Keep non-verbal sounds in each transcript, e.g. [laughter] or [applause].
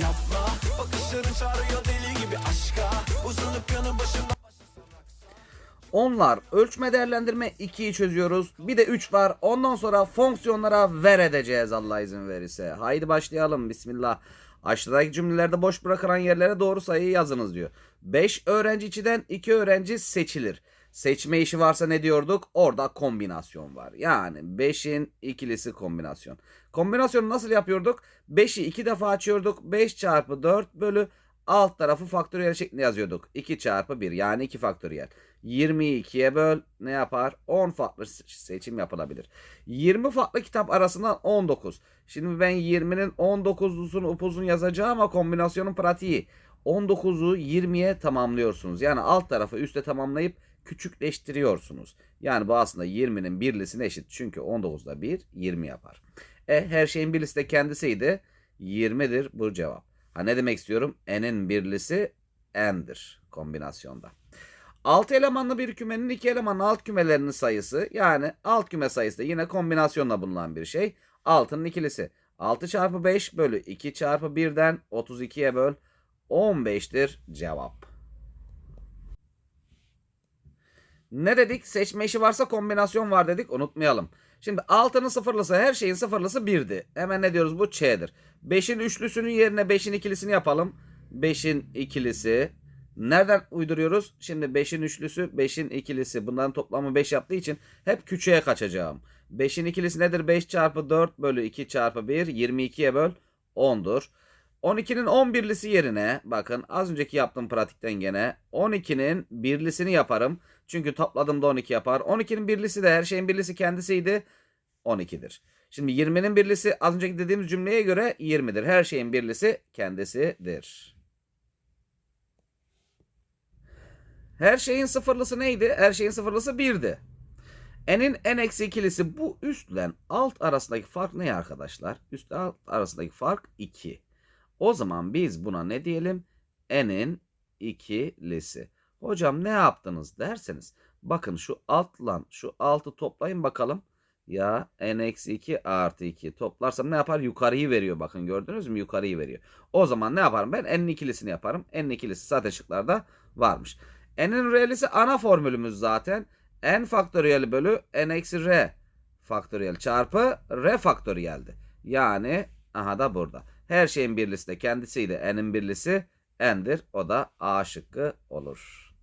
Yapma bakışların çağırıyor deli gibi aşka Uzanıp yanı başımda Onlar ölçme değerlendirme 2'yi çözüyoruz. Bir de 3 var. Ondan sonra fonksiyonlara ver edeceğiz Allah izin verirse. Haydi başlayalım. Bismillah. Aşağıdaki cümlelerde boş bırakılan yerlere doğru sayıyı yazınız diyor. 5 öğrenci içinden 2 öğrenci seçilir. Seçme işi varsa ne diyorduk? Orada kombinasyon var. Yani 5'in ikilisi kombinasyon. Kombinasyonu nasıl yapıyorduk? 5'i 2 defa açıyorduk. 5 çarpı 4 bölü alt tarafı faktöriyel şeklinde yazıyorduk. 2 çarpı 1 yani 2 faktöriyel. 20'yi 2'ye böl ne yapar? 10 farklı seçim yapılabilir. 20 farklı kitap arasından 19. Şimdi ben 20'nin 19'lusunu upuzun yazacağım ama kombinasyonun pratiği. 19'u 20'ye tamamlıyorsunuz. Yani alt tarafı üste tamamlayıp küçükleştiriyorsunuz. Yani bu aslında 20'nin birlisine eşit. Çünkü 19'da 1 20 yapar. E her şeyin birlisi de kendisiydi. 20'dir bu cevap. Ha ne demek istiyorum? N'in birlisi n'dir kombinasyonda. 6 elemanlı bir kümenin 2 elemanlı alt kümelerinin sayısı yani alt küme sayısı da yine kombinasyonla bulunan bir şey. 6'nın ikilisi. 6 çarpı 5 bölü 2 çarpı 1'den 32'ye böl 15'tir cevap. Ne dedik? Seçme işi varsa kombinasyon var dedik. Unutmayalım. Şimdi 6'nın sıfırlısı her şeyin sıfırlısı 1'di. Hemen ne diyoruz? Bu Ç'dir. 5'in üçlüsünün yerine 5'in ikilisini yapalım. 5'in ikilisi. Nereden uyduruyoruz? Şimdi 5'in üçlüsü 5'in ikilisi. Bunların toplamı 5 yaptığı için hep küçüğe kaçacağım. 5'in ikilisi nedir? 5 çarpı 4 bölü 2 çarpı 1. 22'ye böl 10'dur. 12'nin 11'lisi yerine bakın az önceki yaptığım pratikten gene 12'nin birlisini yaparım. Çünkü topladığımda 12 yapar. 12'nin birlisi de her şeyin birlisi kendisiydi. 12'dir. Şimdi 20'nin birlisi az önceki dediğimiz cümleye göre 20'dir. Her şeyin birlisi kendisidir. Her şeyin sıfırlısı neydi? Her şeyin sıfırlısı 1'di. N'in n eksi ikilisi bu üstle alt arasındaki fark ne arkadaşlar? Üst alt arasındaki fark 2. O zaman biz buna ne diyelim? N'in ikilisi. Hocam ne yaptınız derseniz bakın şu altla şu altı toplayın bakalım. Ya n eksi 2 artı 2 toplarsam ne yapar? Yukarıyı veriyor bakın gördünüz mü? Yukarıyı veriyor. O zaman ne yaparım ben? N'in ikilisini yaparım. N'in ikilisi zaten şıklarda varmış. N'in re'lisi ana formülümüz zaten. N faktöriyel bölü N eksi R faktöriyel çarpı R faktöriyeldi. Yani aha da burada. Her şeyin birlisi de kendisiydi. N'in birlisi N'dir. O da A şıkkı olur.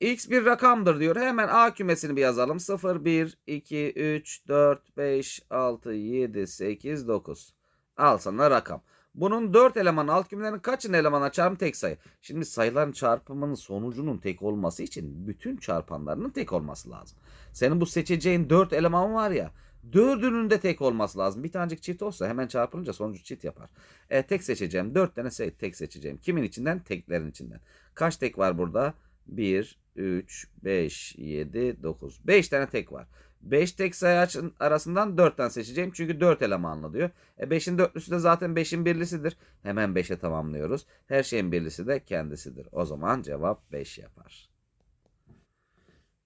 X bir rakamdır diyor. Hemen A kümesini bir yazalım. 0, 1, 2, 3, 4, 5, 6, 7, 8, 9. Al sana rakam. Bunun 4 eleman alt kümelerinin kaçın elemana çarpım tek sayı. Şimdi sayıların çarpımının sonucunun tek olması için bütün çarpanlarının tek olması lazım. Senin bu seçeceğin 4 eleman var ya. Dördünün de tek olması lazım. Bir tanecik çift olsa hemen çarpılınca sonucu çift yapar. E, tek seçeceğim. 4 tane se- tek seçeceğim. Kimin içinden? Teklerin içinden. Kaç tek var burada? 1, 3, 5, 7, 9. 5 tane tek var. 5 tek sayı arasından 4 tane seçeceğim. Çünkü 4 elemanlı diyor. E 5'in dörtlüsü de zaten 5'in birlisidir. Hemen 5'e tamamlıyoruz. Her şeyin birlisi de kendisidir. O zaman cevap 5 yapar.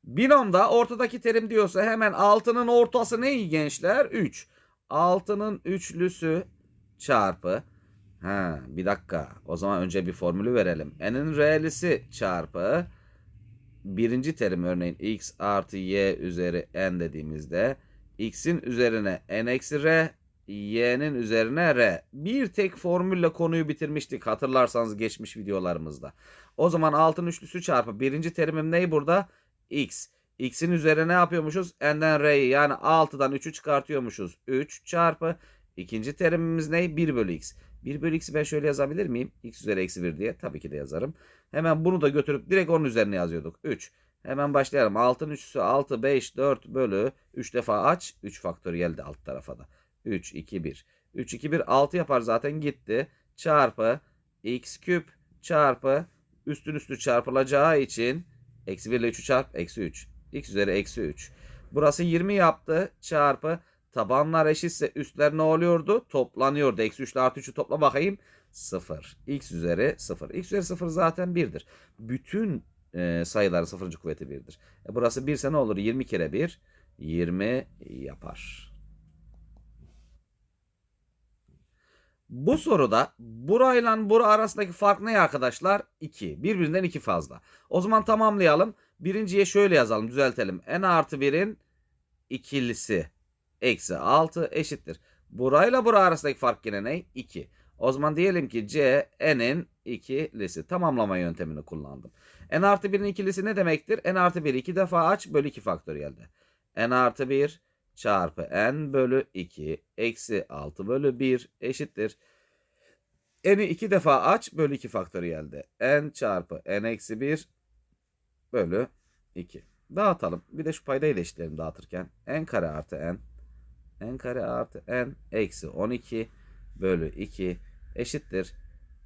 Binomda ortadaki terim diyorsa hemen 6'nın ortası ne gençler? 3. 6'nın üçlüsü çarpı Ha, bir dakika. O zaman önce bir formülü verelim. N'in re'lisi çarpı birinci terim örneğin x artı y üzeri n dediğimizde x'in üzerine n eksi r y'nin üzerine r. Bir tek formülle konuyu bitirmiştik hatırlarsanız geçmiş videolarımızda. O zaman altın üçlüsü çarpı birinci terimim ne burada? x. x'in üzerine ne yapıyormuşuz? n'den r'yi yani 6'dan 3'ü çıkartıyormuşuz. 3 çarpı ikinci terimimiz ne? 1 bölü x. 1 bölü x'i ben şöyle yazabilir miyim? x üzeri eksi 1 diye. Tabii ki de yazarım. Hemen bunu da götürüp direkt onun üzerine yazıyorduk. 3. Hemen başlayalım. 6'nın üçlüsü 6, 5, 4 bölü 3 defa aç. 3 faktöriyel de alt tarafa da. 3, 2, 1. 3, 2, 1 6 yapar zaten gitti. Çarpı x küp çarpı üstün üstü çarpılacağı için eksi 1 ile 3'ü çarp eksi 3. x üzeri eksi 3. Burası 20 yaptı. Çarpı tabanlar eşitse üstler ne oluyordu? Toplanıyordu. Eksi 3 ile artı 3'ü topla bakayım. 0. x üzeri 0. x üzeri 0 zaten 1'dir. Bütün e, sayıların sıfırıncı kuvveti 1'dir. E, burası 1 ise ne olur? 20 kere 1 20 yapar. Bu soruda burayla bura arasındaki fark ne arkadaşlar? 2. Birbirinden 2 fazla. O zaman tamamlayalım. Birinciye şöyle yazalım düzeltelim. n artı 1'in ikilisi eksi 6 eşittir. Burayla bura arasındaki fark yine ne? 2. O zaman diyelim ki c n'in ikilisi. Tamamlama yöntemini kullandım. n artı 1'in ikilisi ne demektir? n artı 1 iki defa aç bölü 2 faktöriyelde. n artı 1 çarpı n bölü 2 eksi 6 bölü 1 eşittir. n'i iki defa aç bölü 2 faktöriyelde. n çarpı n eksi 1 bölü 2. Dağıtalım. Bir de şu paydayı da eşitleyelim dağıtırken. n kare artı n n kare artı n eksi 12 bölü 2 eşittir.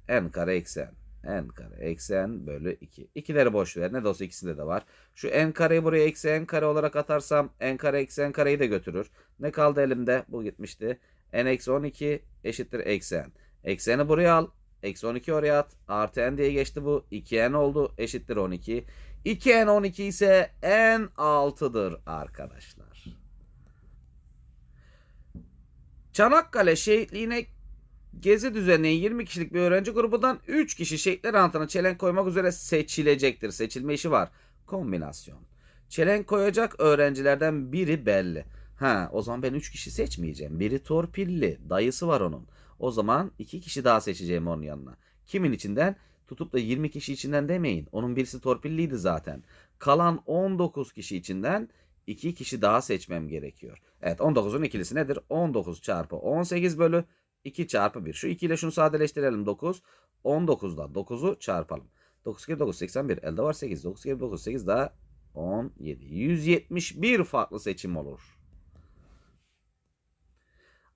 n kare eksi n. n kare eksi n bölü 2. İkileri boş ver. Ne de olsa ikisinde de var. Şu n kareyi buraya eksi n kare olarak atarsam n kare eksi n kareyi de götürür. Ne kaldı elimde? Bu gitmişti. n eksi 12 eşittir eksi n. Eksi n'i buraya al. Eksi 12 oraya at. Artı n diye geçti bu. 2n oldu. Eşittir 12. 2n 12 ise n 6'dır arkadaşlar. Çanakkale şehitliğine gezi düzenleyen 20 kişilik bir öğrenci grubundan 3 kişi şehitler antına çelenk koymak üzere seçilecektir. Seçilme işi var. Kombinasyon. Çelenk koyacak öğrencilerden biri belli. Ha, o zaman ben 3 kişi seçmeyeceğim. Biri torpilli. Dayısı var onun. O zaman 2 kişi daha seçeceğim onun yanına. Kimin içinden? Tutup da 20 kişi içinden demeyin. Onun birisi torpilliydi zaten. Kalan 19 kişi içinden 2 kişi daha seçmem gerekiyor. Evet 19'un ikilisi nedir? 19 çarpı 18 bölü 2 çarpı 1. Şu 2 ile şunu sadeleştirelim 9. 19'da 9'u çarpalım. 9 kere 9 81. Elde var 8. 9 kere 9 8 daha 17. 171 farklı seçim olur.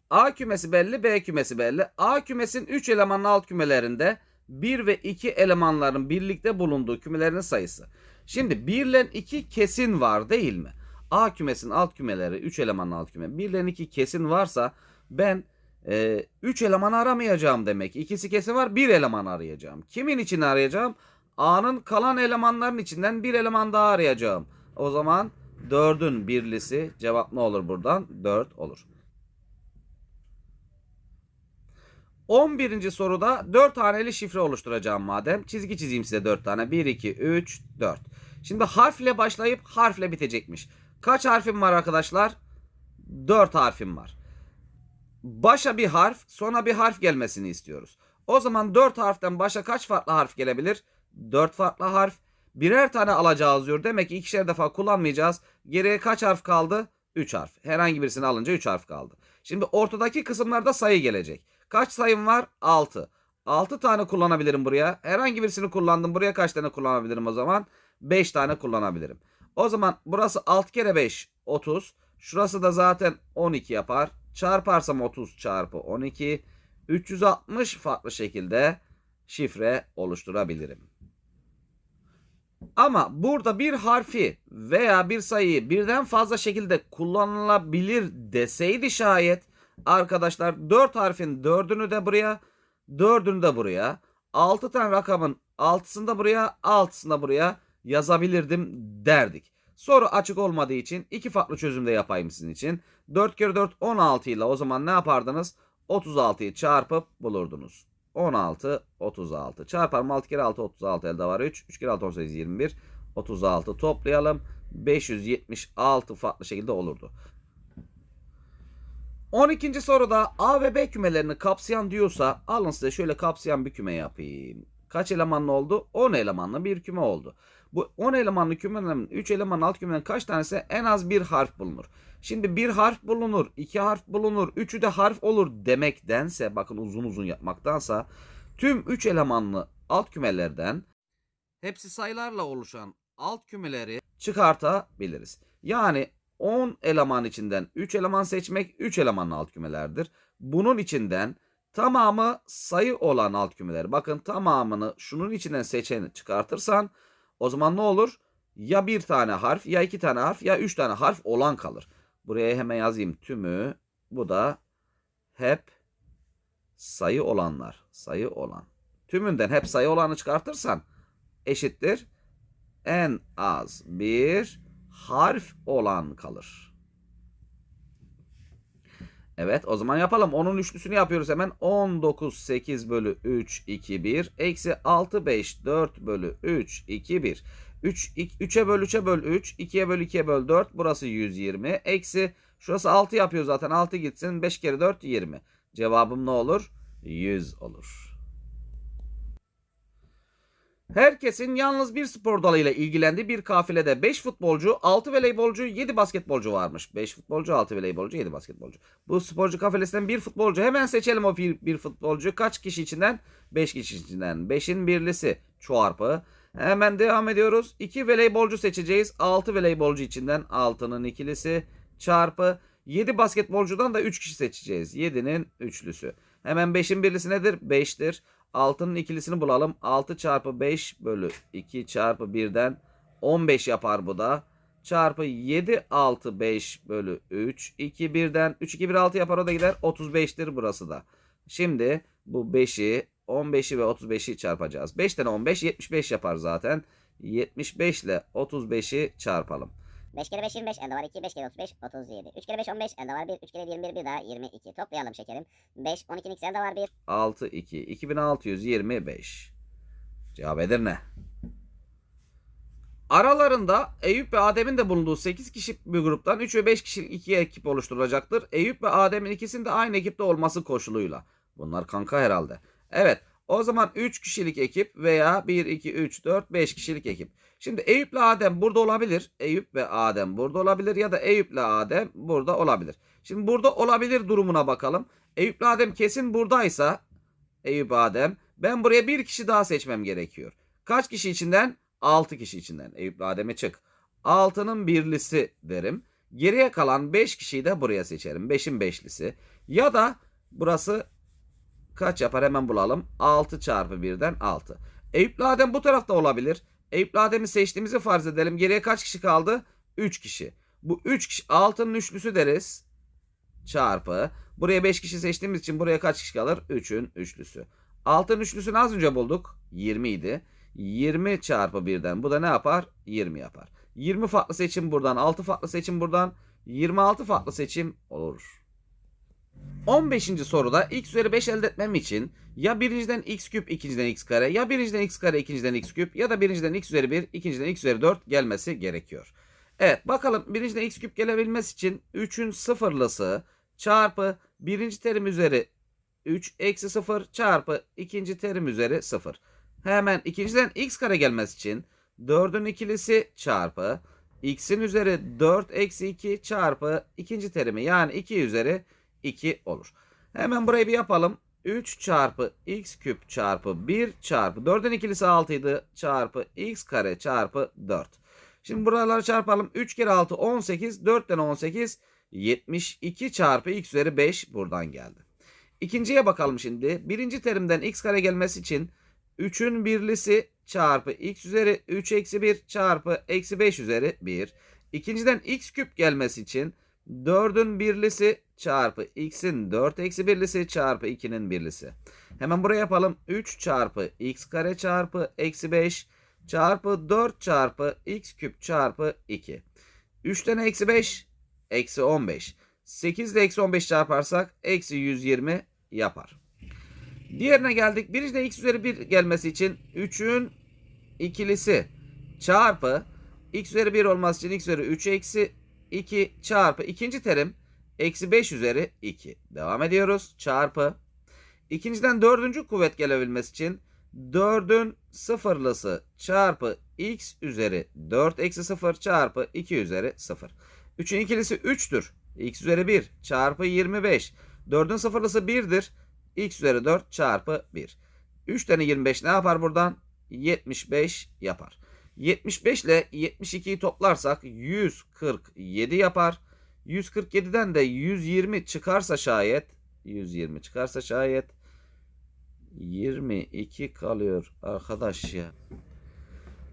A kümesi belli, B kümesi belli. A kümesin 3 elemanlı alt kümelerinde 1 ve 2 elemanların birlikte bulunduğu kümelerin sayısı. Şimdi 1 ile 2 kesin var değil mi? A kümesinin alt kümeleri 3 elemanlı alt küme. 1 ile 2 kesin varsa ben 3 e, eleman aramayacağım demek. İkisi kesin var 1 eleman arayacağım. Kimin için arayacağım? A'nın kalan elemanların içinden bir eleman daha arayacağım. O zaman 4'ün birlisi cevap ne olur buradan? 4 olur. 11. soruda 4 haneli şifre oluşturacağım madem. Çizgi çizeyim size 4 tane. 1, 2, 3, 4. Şimdi harfle başlayıp harfle bitecekmiş. Kaç harfim var arkadaşlar? 4 harfim var. Başa bir harf, sona bir harf gelmesini istiyoruz. O zaman 4 harften başa kaç farklı harf gelebilir? 4 farklı harf. Birer tane alacağız diyor. Demek ki ikişer defa kullanmayacağız. Geriye kaç harf kaldı? 3 harf. Herhangi birisini alınca 3 harf kaldı. Şimdi ortadaki kısımlarda sayı gelecek. Kaç sayım var? 6. 6 tane kullanabilirim buraya. Herhangi birisini kullandım. Buraya kaç tane kullanabilirim o zaman? 5 tane kullanabilirim. O zaman burası 6 kere 5 30. Şurası da zaten 12 yapar. Çarparsam 30 çarpı 12 360 farklı şekilde şifre oluşturabilirim. Ama burada bir harfi veya bir sayıyı birden fazla şekilde kullanılabilir deseydi şayet arkadaşlar 4 harfin 4'ünü de buraya 4'ünü de buraya 6 tane rakamın 6'sını da buraya 6'sını da buraya yazabilirdim derdik. Soru açık olmadığı için iki farklı çözümde yapayım sizin için. 4 kere 4 16 ile o zaman ne yapardınız? 36'yı çarpıp bulurdunuz. 16 36 çarparım 6 kere 6 36 elde var 3 3 kere 6 18 21 36 toplayalım 576 farklı şekilde olurdu. 12. soruda A ve B kümelerini kapsayan diyorsa alın size şöyle kapsayan bir küme yapayım. Kaç elemanlı oldu? 10 elemanlı bir küme oldu. Bu 10 elemanlı kümelerin 3 elemanlı alt kümelerin kaç tanesi en az bir harf bulunur. Şimdi bir harf bulunur, iki harf bulunur, üçü de harf olur demektense bakın uzun uzun yapmaktansa tüm 3 elemanlı alt kümelerden hepsi sayılarla oluşan alt kümeleri çıkartabiliriz. Yani 10 eleman içinden 3 eleman seçmek 3 elemanlı alt kümelerdir. Bunun içinden tamamı sayı olan alt kümeler. Bakın tamamını şunun içinden seçeni çıkartırsan o zaman ne olur? Ya bir tane harf ya iki tane harf ya üç tane harf olan kalır. Buraya hemen yazayım tümü. Bu da hep sayı olanlar. Sayı olan. Tümünden hep sayı olanı çıkartırsan eşittir. En az bir harf olan kalır. Evet o zaman yapalım. Onun üçlüsünü yapıyoruz hemen. 19 8 bölü 3 2 1 eksi 6 5 4 bölü 3 2 1 3 3'e böl 3'e böl 3 2'ye böl 2'ye böl 4 burası 120 eksi şurası 6 yapıyor zaten. 6 gitsin. 5 kere 4 20 cevabım ne olur? 100 olur. Herkesin yalnız bir spor dalıyla ilgilendiği bir kafilede 5 futbolcu, 6 voleybolcu, 7 basketbolcu varmış. 5 futbolcu, 6 voleybolcu, 7 basketbolcu. Bu sporcu kafilesinden bir futbolcu. Hemen seçelim o bir, bir futbolcu. Kaç kişi içinden? 5 kişi içinden. 5'in birlisi çarpı. Hemen devam ediyoruz. 2 voleybolcu seçeceğiz. 6 voleybolcu içinden 6'nın ikilisi çarpı. 7 basketbolcudan da 3 kişi seçeceğiz. 7'nin üçlüsü. Hemen 5'in birlisi nedir? 5'tir. 6'nın ikilisini bulalım. 6 çarpı 5 bölü 2 çarpı 1'den 15 yapar bu da. Çarpı 7 6 5 bölü 3 2 1'den 3 2 1 6 yapar o da gider. 35'tir burası da. Şimdi bu 5'i 15'i ve 35'i çarpacağız. 5 tane 15 75 yapar zaten. 75 ile 35'i çarpalım. 5 kere 5 25 elde var 2 5 kere 35 37 3 kere 5 15 elde var 1 3 kere 21 bir daha 22 toplayalım şekerim 5 12'nin ikisi elde var 1 6 2 2625. Cevap Edirne. Aralarında Eyüp ve Adem'in de bulunduğu 8 kişilik bir gruptan 3 ve 5 kişilik 2 ekip oluşturulacaktır. Eyüp ve Adem'in ikisinin de aynı ekipte olması koşuluyla. Bunlar kanka herhalde. Evet o zaman 3 kişilik ekip veya 1, 2, 3, 4, 5 kişilik ekip. Şimdi Eyüp ile Adem burada olabilir. Eyüp ve Adem burada olabilir ya da Eyüp ile Adem burada olabilir. Şimdi burada olabilir durumuna bakalım. Eyüp ile Adem kesin buradaysa Eyüp Adem ben buraya bir kişi daha seçmem gerekiyor. Kaç kişi içinden? 6 kişi içinden. Eyüp ile Adem'e çık. 6'nın birlisi derim. Geriye kalan 5 kişiyi de buraya seçerim. 5'in beşlisi. Ya da burası kaç yapar hemen bulalım. 6 çarpı 1'den 6. Eyüp ile Adem bu tarafta olabilir. Eyüp ile Adem'i seçtiğimizi farz edelim. Geriye kaç kişi kaldı? 3 kişi. Bu 3 kişi 6'nın üçlüsü deriz. Çarpı. Buraya 5 kişi seçtiğimiz için buraya kaç kişi kalır? 3'ün üçlüsü. 6'nın üçlüsünü az önce bulduk. 20 idi. 20 çarpı 1'den bu da ne yapar? 20 yapar. 20 farklı seçim buradan, 6 farklı seçim buradan, 26 farklı seçim olur. 15. soruda x üzeri 5 elde etmem için ya birinciden x küp ikinciden x kare ya birinciden x kare ikinciden x küp ya da birinciden x üzeri 1 ikinciden x üzeri 4 gelmesi gerekiyor. Evet bakalım birinciden x küp gelebilmesi için 3'ün sıfırlısı çarpı birinci terim üzeri 3 eksi 0 çarpı ikinci terim üzeri 0. Hemen ikinciden x kare gelmesi için 4'ün ikilisi çarpı x'in üzeri 4 eksi 2 çarpı ikinci terimi yani 2 üzeri 2 olur. Hemen burayı bir yapalım. 3 çarpı x küp çarpı 1 çarpı 4'ün ikilisi 6 idi çarpı x kare çarpı 4. Şimdi buraları çarpalım. 3 kere 6 18 4 tane 18 72 çarpı x üzeri 5 buradan geldi. İkinciye bakalım şimdi. Birinci terimden x kare gelmesi için 3'ün birlisi çarpı x üzeri 3 eksi 1 çarpı eksi 5 üzeri 1. İkinciden x küp gelmesi için 4'ün birlisi çarpı x'in 4 eksi birlisi çarpı 2'nin birlisi. Hemen buraya yapalım. 3 çarpı x kare çarpı eksi 5 çarpı 4 çarpı x küp çarpı 2. 3'ten eksi 5 eksi 15. 8 ile eksi 15 çarparsak eksi 120 yapar. Diğerine geldik. Birincide x üzeri 1 gelmesi için 3'ün ikilisi çarpı x üzeri 1 olması için x üzeri 3 eksi 2 çarpı ikinci terim eksi 5 üzeri 2. Devam ediyoruz. Çarpı. İkinciden dördüncü kuvvet gelebilmesi için 4'ün sıfırlısı çarpı x üzeri 4 eksi 0 çarpı 2 üzeri 0. 3'ün ikilisi 3'tür. x üzeri 1 çarpı 25. 4'ün sıfırlısı 1'dir. x üzeri 4 çarpı 1. 3 tane 25 ne yapar buradan? 75 yapar. 75 ile 72'yi toplarsak 147 yapar. 147'den de 120 çıkarsa şayet 120 çıkarsa şayet 22 kalıyor arkadaş ya.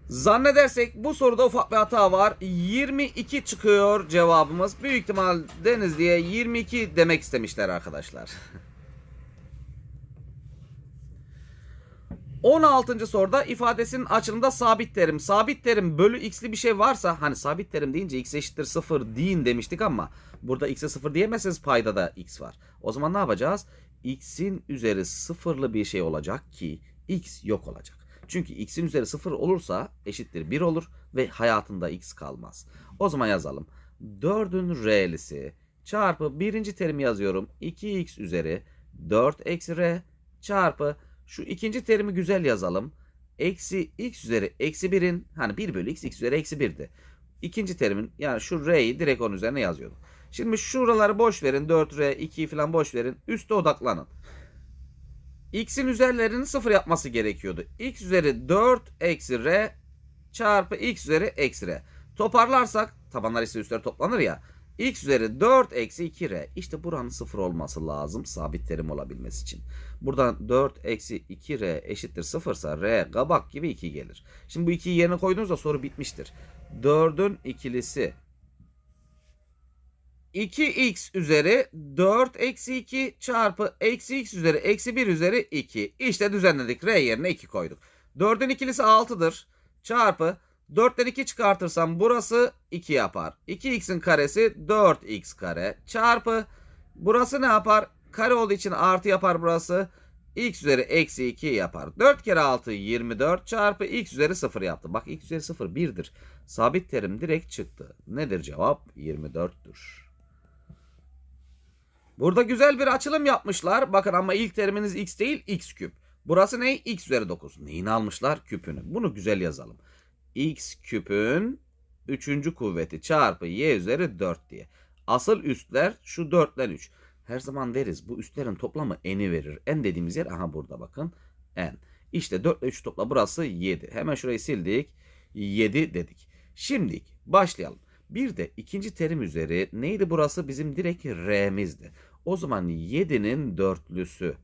Zannedersek bu soruda ufak bir hata var. 22 çıkıyor cevabımız. Büyük ihtimal Deniz diye 22 demek istemişler arkadaşlar. [laughs] 16. soruda ifadesinin açılımda sabit terim. Sabit terim bölü x'li bir şey varsa hani sabit terim deyince x eşittir 0 deyin demiştik ama burada x'e 0 diyemezseniz payda da x var. O zaman ne yapacağız? x'in üzeri sıfırlı bir şey olacak ki x yok olacak. Çünkü x'in üzeri 0 olursa eşittir 1 olur ve hayatında x kalmaz. O zaman yazalım. 4'ün r'lisi çarpı birinci terimi yazıyorum. 2x üzeri 4 eksi r çarpı şu ikinci terimi güzel yazalım. Eksi x üzeri eksi 1'in hani 1 bölü x x üzeri eksi 1'di. İkinci terimin yani şu r'yi direkt onun üzerine yazıyordum. Şimdi şuraları boş verin. 4r 2'yi falan boş verin. Üste odaklanın. x'in üzerlerini sıfır yapması gerekiyordu. x üzeri 4 eksi r çarpı x üzeri eksi r. Toparlarsak tabanlar ise üstleri toplanır ya. X üzeri 4 eksi 2r. İşte buranın sıfır olması lazım sabit terim olabilmesi için. Buradan 4 eksi 2r eşittir sıfırsa r kabak gibi 2 gelir. Şimdi bu 2'yi yerine koyduğunuzda soru bitmiştir. 4'ün ikilisi 2x üzeri 4 eksi 2 çarpı eksi x üzeri eksi 1 üzeri 2. İşte düzenledik. R yerine 2 koyduk. 4'ün ikilisi 6'dır. Çarpı 4'ten 2 çıkartırsam burası 2 yapar. 2x'in karesi 4x kare. Çarpı burası ne yapar? Kare olduğu için artı yapar burası. x üzeri eksi 2 yapar. 4 kere 6 24 çarpı x üzeri 0 yaptı. Bak x üzeri 0 1'dir. Sabit terim direkt çıktı. Nedir cevap? 24'tür. Burada güzel bir açılım yapmışlar. Bakın ama ilk teriminiz x değil x küp. Burası ne? x üzeri 9. Neyini almışlar? Küpünü. Bunu güzel yazalım. X küpün 3. kuvveti çarpı y üzeri 4 diye. Asıl üstler şu 4'ten 3. Her zaman deriz bu üstlerin toplamı n'i verir. n dediğimiz yer aha burada bakın. n. İşte 4 ile 3 topla burası 7. Hemen şurayı sildik. 7 dedik. Şimdi başlayalım. Bir de ikinci terim üzeri neydi burası? Bizim direkt r'mizdi. O zaman 7'nin dörtlüsü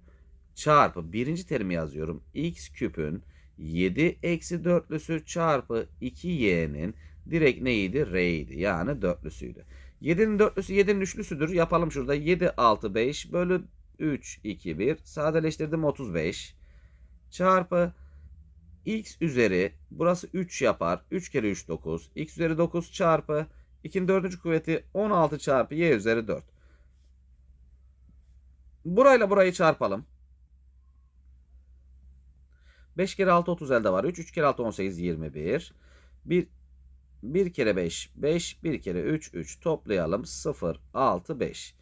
çarpı birinci terimi yazıyorum. x küpün 7 eksi dörtlüsü çarpı 2y'nin direkt neydi? R'ydi. Yani dörtlüsüydü. 7'nin dörtlüsü 7'nin üçlüsüdür. Yapalım şurada. 7, 6, 5 bölü 3, 2, 1. Sadeleştirdim 35. Çarpı x üzeri burası 3 yapar. 3 kere 3 9. x üzeri 9 çarpı 2'nin 4. kuvveti 16 çarpı y üzeri 4. Burayla burayı çarpalım. 5 kere 6 30 elde var. 3 3 kere 6 18 21. 1 1 kere 5 5 1 kere 3 3 toplayalım 0 6 5.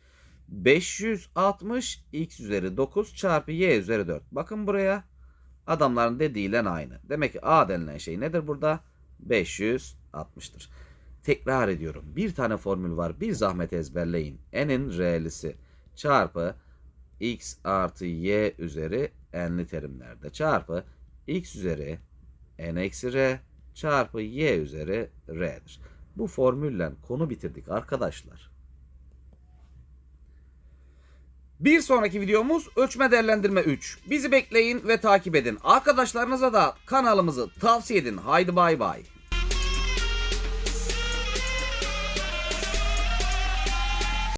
560 x üzeri 9 çarpı y üzeri 4. Bakın buraya adamların dediğiyle aynı. Demek ki a denilen şey nedir burada? 560'tır. Tekrar ediyorum. Bir tane formül var. Bir zahmet ezberleyin. n'in r'lisi çarpı x artı y üzeri n'li terimlerde çarpı x üzeri n eksi r çarpı y üzeri r'dir. Bu formülle konu bitirdik arkadaşlar. Bir sonraki videomuz ölçme değerlendirme 3. Bizi bekleyin ve takip edin. Arkadaşlarınıza da kanalımızı tavsiye edin. Haydi bay bay.